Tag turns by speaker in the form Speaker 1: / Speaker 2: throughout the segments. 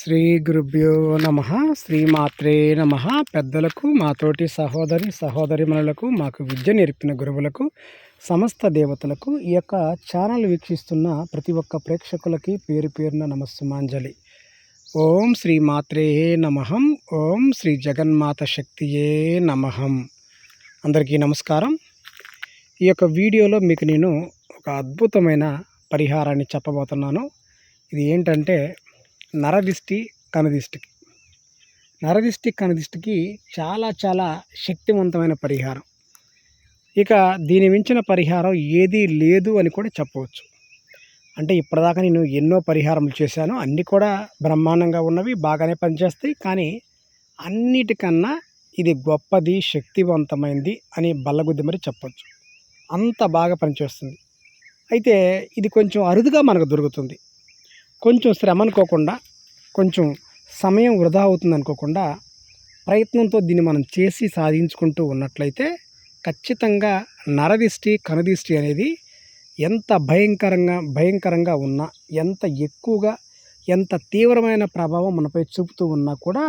Speaker 1: శ్రీ గురుభ్యో నమ శ్రీమాత్రే నమ. పెద్దలకు మాతోటి సహోదరి సహోదరిమణులకు మాకు విద్య నేర్పిన గురువులకు సమస్త దేవతలకు ఈ యొక్క ఛానల్ వీక్షిస్తున్న ప్రతి ఒక్క ప్రేక్షకులకి పేరు పేరున నమస్సుమాంజలి. ఓం శ్రీ మాత్రే ఓం శ్రీ జగన్మాత శక్తియే నమహం అందరికీ నమస్కారం. ఈ యొక్క వీడియోలో మీకు నేను ఒక అద్భుతమైన పరిహారాన్ని చెప్పబోతున్నాను. ఇది ఏంటంటే నరదిష్టి కనుదిష్టికి. నరదిష్టి కనుదిష్టికి చాలా చాలా శక్తివంతమైన పరిహారం. ఇక దీని మించిన పరిహారం ఏదీ లేదు అని కూడా చెప్పవచ్చు. అంటే ఇప్పటిదాకా నేను ఎన్నో పరిహారములు చేశాను. అన్నీ కూడా బ్రహ్మాండంగా ఉన్నవి బాగానే పనిచేస్తాయి. కానీ అన్నిటికన్నా ఇది గొప్పది శక్తివంతమైంది అని బల్లగుద్ది మరి చెప్పవచ్చు అంత బాగా పనిచేస్తుంది. అయితే ఇది కొంచెం అరుదుగా మనకు దొరుకుతుంది. కొంచెం శ్రమ అనుకోకుండా కొంచెం సమయం వృధా అవుతుంది అనుకోకుండా ప్రయత్నంతో దీన్ని మనం చేసి సాధించుకుంటూ ఉన్నట్లయితే ఖచ్చితంగా నరదిష్టి కనుదిష్టి అనేది ఎంత భయంకరంగా భయంకరంగా ఉన్నా ఎంత ఎక్కువగా ఎంత తీవ్రమైన ప్రభావం మనపై చూపుతూ ఉన్నా కూడా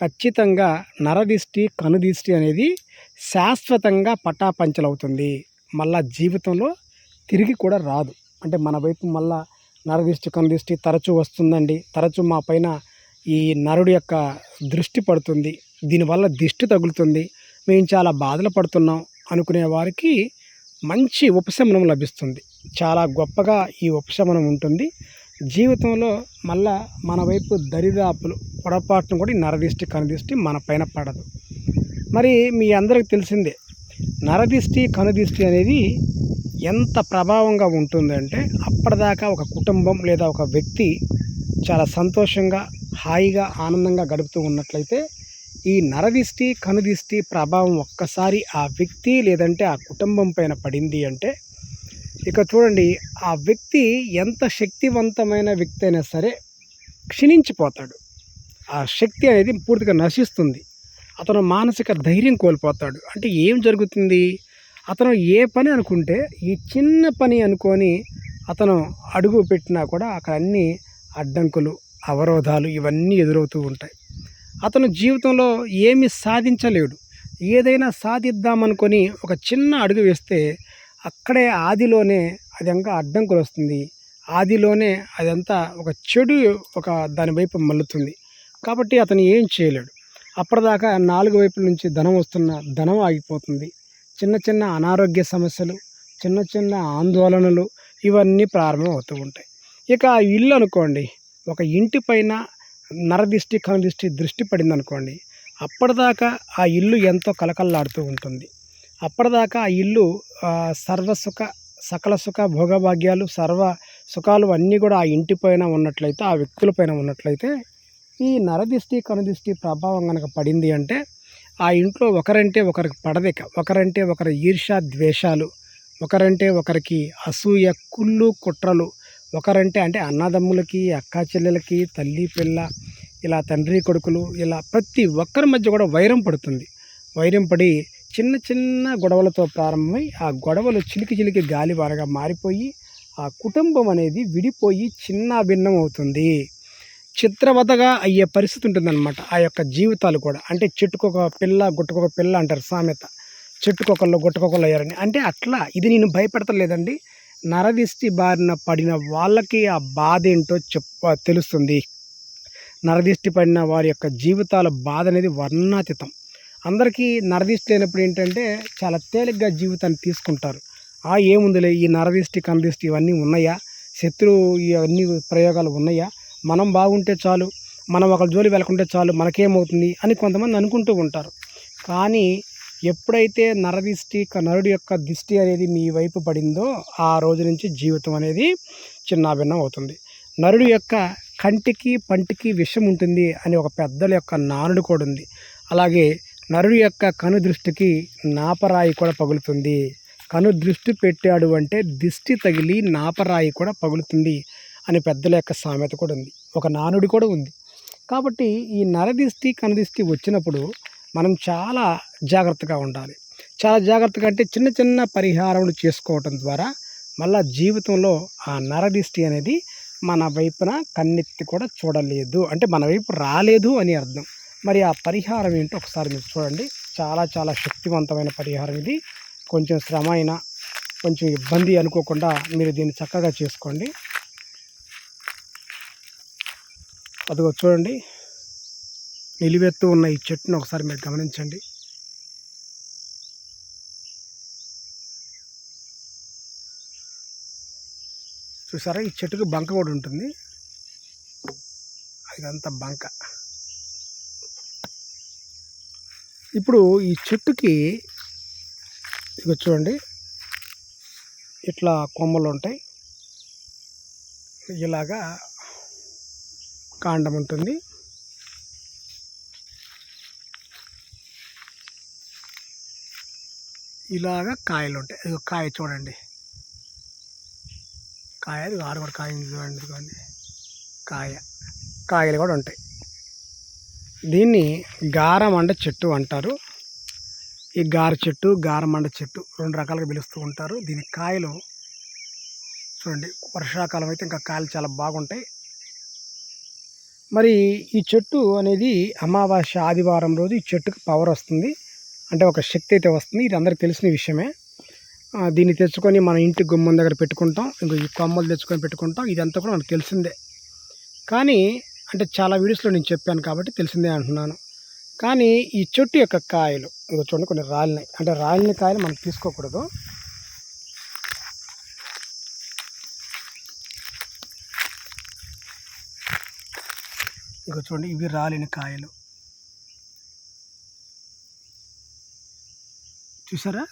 Speaker 1: ఖచ్చితంగా నరదిష్టి కనుదిష్టి అనేది శాశ్వతంగా పటాపంచలవుతుంది. మళ్ళా జీవితంలో తిరిగి కూడా రాదు. అంటే మన వైపు మళ్ళా నరదిష్టి కనుదిష్టి తరచూ వస్తుందండి. తరచూ మా పైన ఈ నరుడి యొక్క దృష్టి పడుతుంది. దీనివల్ల దిష్టి తగులుతుంది. మేము చాలా బాధలు పడుతున్నాం అనుకునే వారికి మంచి ఉపశమనం లభిస్తుంది. చాలా గొప్పగా ఈ ఉపశమనం ఉంటుంది. జీవితంలో మళ్ళా మన వైపు దరిదాపులు పొరపాటును కూడా నరదిష్టి కనుదిష్టి మన పైన పడదు. మరి మీ అందరికి తెలిసిందే నరదిష్టి కనుదిష్టి అనేది ఎంత ప్రభావంగా ఉంటుందంటే అప్పటిదాకా ఒక కుటుంబం లేదా ఒక వ్యక్తి చాలా సంతోషంగా హాయిగా ఆనందంగా గడుపుతూ ఉన్నట్లయితే ఈ నరదిష్టి కనుదిష్టి ప్రభావం ఒక్కసారి ఆ వ్యక్తి లేదంటే ఆ కుటుంబం పైన పడింది అంటే ఇక చూడండి ఆ వ్యక్తి ఎంత శక్తివంతమైన వ్యక్తి అయినా సరే క్షీణించిపోతాడు. ఆ శక్తి అనేది పూర్తిగా నశిస్తుంది. అతను మానసిక ధైర్యం కోల్పోతాడు. అంటే ఏం జరుగుతుంది? అతను ఏ పని అనుకుంటే ఈ చిన్న పని అనుకొని అతను అడుగు పెట్టినా కూడా అక్కడ అన్ని అడ్డంకులు అవరోధాలు ఇవన్నీ ఎదురవుతూ ఉంటాయి. అతను జీవితంలో ఏమి సాధించలేడు. ఏదైనా సాధిద్దామనుకొని ఒక చిన్న అడుగు వేస్తే అక్కడే ఆదిలోనే అది ఇంకా అడ్డంకులు వస్తుంది. ఆదిలోనే అదంతా ఒక చెడు ఒక దాని వైపు మల్లుతుంది కాబట్టి అతను ఏం చేయలేడు. అప్పటిదాకా నాలుగు వైపుల నుంచి ధనం వస్తున్న ధనం ఆగిపోతుంది. చిన్న చిన్న అనారోగ్య సమస్యలు చిన్న చిన్న ఆందోళనలు ఇవన్నీ ప్రారంభం అవుతూ ఉంటాయి. ఇక ఆ ఇల్లు అనుకోండి ఒక ఇంటి పైన నరదిష్టి కనదిష్టి దృష్టి పడింది అనుకోండి అప్పటిదాకా ఆ ఇల్లు ఎంతో కలకల్లాడుతూ ఉంటుంది. అప్పటిదాకా ఆ ఇల్లు సర్వసుఖ సకల సుఖ భోగభాగ్యాలు సర్వ సుఖాలు అన్నీ కూడా ఆ ఇంటి పైన ఉన్నట్లయితే ఆ వ్యక్తుల పైన ఉన్నట్లయితే ఈ నరదిష్టి కనుదిష్టి ప్రభావం కనుక పడింది అంటే ఆ ఇంట్లో ఒకరంటే ఒకరికి పడదిక ఒకరంటే ఒకరి ఈర్ష ద్వేషాలు ఒకరంటే ఒకరికి అసూయ కుళ్ళు కుట్రలు ఒకరంటే అంటే అన్నదమ్ములకి అక్కా చెల్లెలకి తల్లి పిల్ల ఇలా తండ్రి కొడుకులు ఇలా ప్రతి ఒక్కరి మధ్య కూడా వైరం పడుతుంది. వైరం పడి చిన్న చిన్న గొడవలతో ప్రారంభమై ఆ గొడవలు చిలికి చిలికి గాలివారగా మారిపోయి ఆ కుటుంబం అనేది విడిపోయి చిన్న భిన్నం అవుతుంది. చిత్రవతగా అయ్యే పరిస్థితి ఉంటుందన్నమాట. ఆ యొక్క జీవితాలు కూడా. అంటే చెట్టుకొక పిల్ల గుట్టుకొక పిల్ల అంటారు సామెత. చెట్టుకొకళ్ళు గుట్టుకొకళ్ళు అయ్యారని. అంటే అట్లా. ఇది నేను భయపెడతలేదండి. నరదిష్టి బారిన పడిన వాళ్ళకి ఆ బాధ ఏంటో చెప్ప తెలుస్తుంది. నరదిష్టి పడిన వారి యొక్క జీవితాల బాధ అనేది వర్ణాతీతం. అందరికీ నరదిష్టి లేనప్పుడు ఏంటంటే చాలా తేలిగ్గా జీవితాన్ని తీసుకుంటారు. ఆ ఏముందిలే ఈ నరదిష్టి కనదిష్టి ఇవన్నీ ఉన్నాయా? శత్రువు ఇవన్నీ ప్రయోగాలు ఉన్నాయా? మనం బాగుంటే చాలు మనం ఒక జోలి వెళ్ళకుంటే చాలు మనకేమవుతుంది అని కొంతమంది అనుకుంటూ ఉంటారు. కానీ ఎప్పుడైతే నరదిష్టి నరుడి యొక్క దిష్టి అనేది మీ వైపు పడిందో ఆ రోజు నుంచి జీవితం అనేది చిన్నాభిన్నం అవుతుంది. నరుడి యొక్క కంటికి పంటికి విషం ఉంటుంది అని ఒక పెద్దల యొక్క నానుడు కూడా ఉంది. అలాగే నరుడి యొక్క కను దృష్టికి నాపరాయి కూడా పగులుతుంది. కను దృష్టి పెట్టాడు అంటే దిష్టి తగిలి నాపరాయి కూడా పగులుతుంది. అని పెద్దల యొక్క సామెత కూడా ఉంది. ఒక నానుడి కూడా ఉంది. కాబట్టి ఈ నరదిష్టి కనదిష్టి వచ్చినప్పుడు మనం చాలా జాగ్రత్తగా ఉండాలి. చాలా జాగ్రత్తగా అంటే చిన్న చిన్న పరిహారములు చేసుకోవటం ద్వారా మళ్ళా జీవితంలో ఆ నరదిష్టి అనేది మన వైపున కన్నెత్తి కూడా చూడలేదు. అంటే మన వైపు రాలేదు అని అర్థం. మరి ఆ పరిహారం ఏంటో ఒకసారి మీరు చూడండి. చాలా చాలా శక్తివంతమైన పరిహారం ఇది. కొంచెం శ్రమ అయినా కొంచెం ఇబ్బంది అనుకోకుండా మీరు దీన్ని చక్కగా చేసుకోండి. అదిగో చూడండి. నిలివెత్తు ఉన్న ఈ చెట్టును ఒకసారి మీరు గమనించండి. చూసారా? ఈ చెట్టుకు బంక కూడా ఉంటుంది. అదంతా బంక. ఇప్పుడు ఈ చెట్టుకి ఇక చూడండి. ఇట్లా కొమ్మలు ఉంటాయి. ఇలాగా కాండం ఉంటుంది. ఇలాగా కాయలు ఉంటాయి. ఇదిగో కాయ చూడండి. కాయ అది ఆరు కూడా కాయ చూడండి చూడండి కాయ కాయలు కూడా ఉంటాయి. దీన్ని గారమండ చెట్టు అంటారు. ఈ గార చెట్టు గారమండ చెట్టు రెండు రకాలుగా పిలుస్తూ ఉంటారు. దీని కాయలు చూడండి వర్షాకాలం అయితే ఇంకా కాయలు చాలా బాగుంటాయి. మరి ఈ చెట్టు అనేది అమావాస్య ఆదివారం రోజు ఈ చెట్టుకు పవర్ వస్తుంది. అంటే ఒక శక్తి అయితే వస్తుంది. ఇది అందరికి తెలిసిన విషయమే. దీన్ని తెచ్చుకొని మన ఇంటి గుమ్మం దగ్గర పెట్టుకుంటాం. ఇంకా ఈ కొమ్మలు తెచ్చుకొని పెట్టుకుంటాం. ఇదంతా కూడా మనకు తెలిసిందే. కానీ అంటే చాలా వీడియోస్లో నేను చెప్పాను కాబట్టి తెలిసిందే అంటున్నాను. కానీ ఈ చెట్టు యొక్క కాయలు ఇంకో చూడండి కొన్ని రాలినాయి. అంటే రాలిన కాయలు మనం తీసుకోకూడదు. ఇక చూడండి ఇవి రాలిన కాయలు. చూసారా?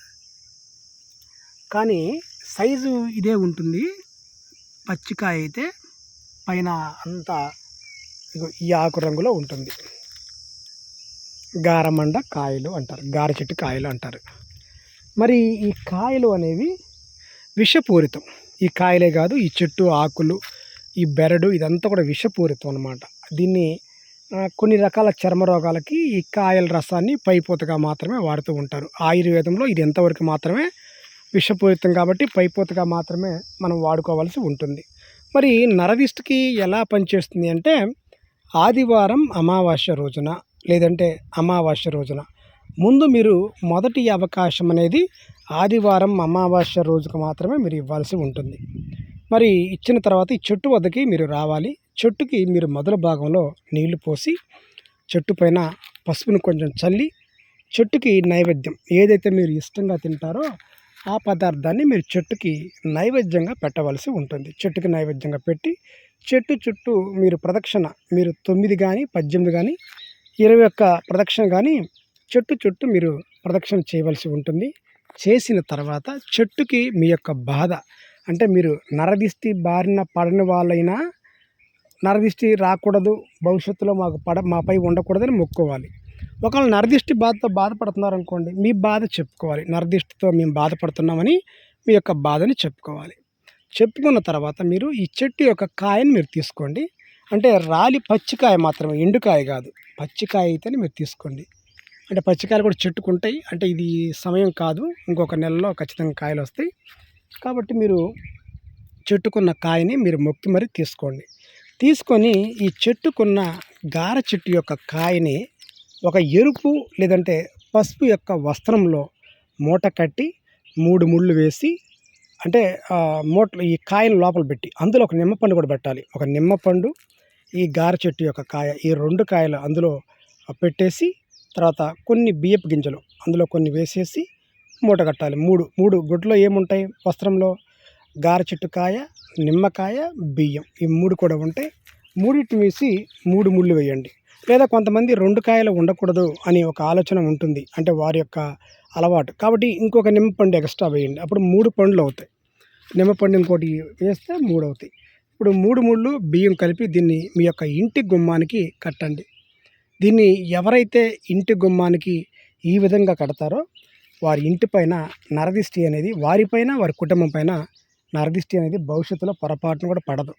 Speaker 1: కానీ సైజు ఇదే ఉంటుంది. పచ్చికాయ అయితే పైన అంతా ఈ ఆకు రంగులో ఉంటుంది. గారమండ కాయలు అంటారు గార చెట్టు కాయలు అంటారు. మరి ఈ కాయలు అనేవి విషపూరితం. ఈ కాయలే కాదు ఈ చెట్టు ఆకులు ఈ బెరడు ఇదంతా కూడా విషపూరితం అనమాట దీన్ని కొన్ని రకాల చర్మ రోగాలకి ఈ కాయల రసాన్ని పైపోతగా మాత్రమే వాడుతూ ఉంటారు. ఆయుర్వేదంలో ఇది ఎంతవరకు మాత్రమే విషపూరితం కాబట్టి పైపోతగా మాత్రమే మనం వాడుకోవాల్సి ఉంటుంది. మరి నరదిష్టికి ఎలా పనిచేస్తుంది అంటే ఆదివారం అమావాస్య రోజున లేదంటే అమావాస్య రోజున ముందు మీరు మొదటి అవకాశం అనేది ఆదివారం అమావాస్య రోజుకు మాత్రమే మీరు ఇవ్వాల్సి ఉంటుంది. మరి ఇచ్చిన తర్వాత ఈ చెట్టు వద్దకి మీరు రావాలి. చెట్టుకి మీరు మొదల భాగంలో నీళ్ళు పోసి చెట్టు పైన పసుపును కొంచెం చల్లి చెట్టుకి నైవేద్యం ఏదైతే మీరు ఇష్టంగా తింటారో ఆ పదార్థాన్ని మీరు చెట్టుకి నైవేద్యంగా పెట్టవలసి ఉంటుంది. చెట్టుకి నైవేద్యంగా పెట్టి చెట్టు చుట్టూ మీరు ప్రదక్షిణ మీరు తొమ్మిది కానీ పద్దెనిమిది కానీ ఇరవై ఒక్క ప్రదక్షిణ కానీ చెట్టు చుట్టూ మీరు ప్రదక్షిణ చేయవలసి ఉంటుంది. చేసిన తర్వాత చెట్టుకి మీ యొక్క బాధ అంటే మీరు నరదిష్టి బారిన పడని వాళ్ళైనా నరదిష్టి రాకూడదు. భవిష్యత్తులో మాకు పడ మాపై ఉండకూడదని మొక్కోవాలి ఒకవేళ నరదిష్టి బాధతో బాధపడుతున్నారు అనుకోండి మీ బాధ చెప్పుకోవాలి. నరదిష్టితో మేము బాధపడుతున్నామని మీ యొక్క బాధని చెప్పుకోవాలి. చెప్పుకున్న తర్వాత మీరు ఈ చెట్టు యొక్క కాయని మీరు తీసుకోండి. అంటే రాలి పచ్చికాయ మాత్రమే ఎండుకాయ కాదు. పచ్చికాయ అయితేనే మీరు తీసుకోండి. అంటే పచ్చికాయలు కూడా చెట్టుకుంటాయి. అంటే ఇది సమయం కాదు. ఇంకొక నెలలో ఖచ్చితంగా కాయలు వస్తాయి. కాబట్టి మీరు చెట్టుకున్న కాయని మీరు మొక్కి మరీ తీసుకోండి. తీసుకొని ఈ చెట్టుకున్న గార చెట్టు యొక్క కాయని ఒక ఎరుపు లేదంటే పసుపు యొక్క వస్త్రంలో మూట కట్టి మూడు ముళ్ళు వేసి అంటే మూట ఈ కాయను లోపల పెట్టి అందులో ఒక నిమ్మపండు కూడా పెట్టాలి. ఒక నిమ్మపండు ఈ గార చెట్టు యొక్క కాయ ఈ రెండు కాయలు అందులో పెట్టేసి తర్వాత కొన్ని బియ్యపు గింజలు అందులో కొన్ని వేసేసి మూట కట్టాలి. మూడు మూడు గుడ్లో ఏముంటాయి? వస్త్రంలో గార చెట్టు కాయ నిమ్మకాయ బియ్యం ఈ మూడు కూడా ఉంటాయి మూడింటిని వేసి మూడు ముళ్ళు వేయండి. లేదా కొంతమంది రెండు కాయలు ఉండకూడదు అని ఒక ఆలోచన ఉంటుంది. అంటే వారి యొక్క అలవాటు. కాబట్టి ఇంకొక నిమ్మపండు ఎక్స్ట్రా వేయండి. అప్పుడు మూడు పండ్లు అవుతాయి. నిమ్మపండు ఇంకోటి వేస్తే మూడు అవుతాయి. ఇప్పుడు మూడు ముళ్ళు బియ్యం కలిపి దీన్ని మీ యొక్క ఇంటి గుమ్మానికి కట్టండి. దీన్ని ఎవరైతే ఇంటి గుమ్మానికి ఈ విధంగా కడతారో వారి ఇంటి పైన నరదిష్టి అనేది వారిపైన వారి కుటుంబం పైన నరదిష్టి అనేది భవిష్యత్తులో పొరపాటున కూడా పడదు.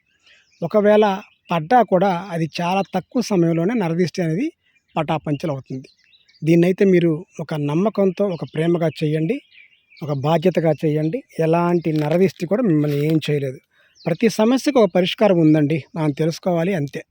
Speaker 1: ఒకవేళ పడ్డా కూడా అది చాలా తక్కువ సమయంలోనే నరదిష్టి అనేది పటాపంచలు అవుతుంది. దీన్నైతే మీరు ఒక నమ్మకంతో ఒక ప్రేమగా చేయండి. ఒక బాధ్యతగా చేయండి. ఎలాంటి నరదిష్టి కూడా మిమ్మల్ని ఏం చేయలేదు. ప్రతి సమస్యకు ఒక పరిష్కారం ఉందండి. మనం తెలుసుకోవాలి అంతే.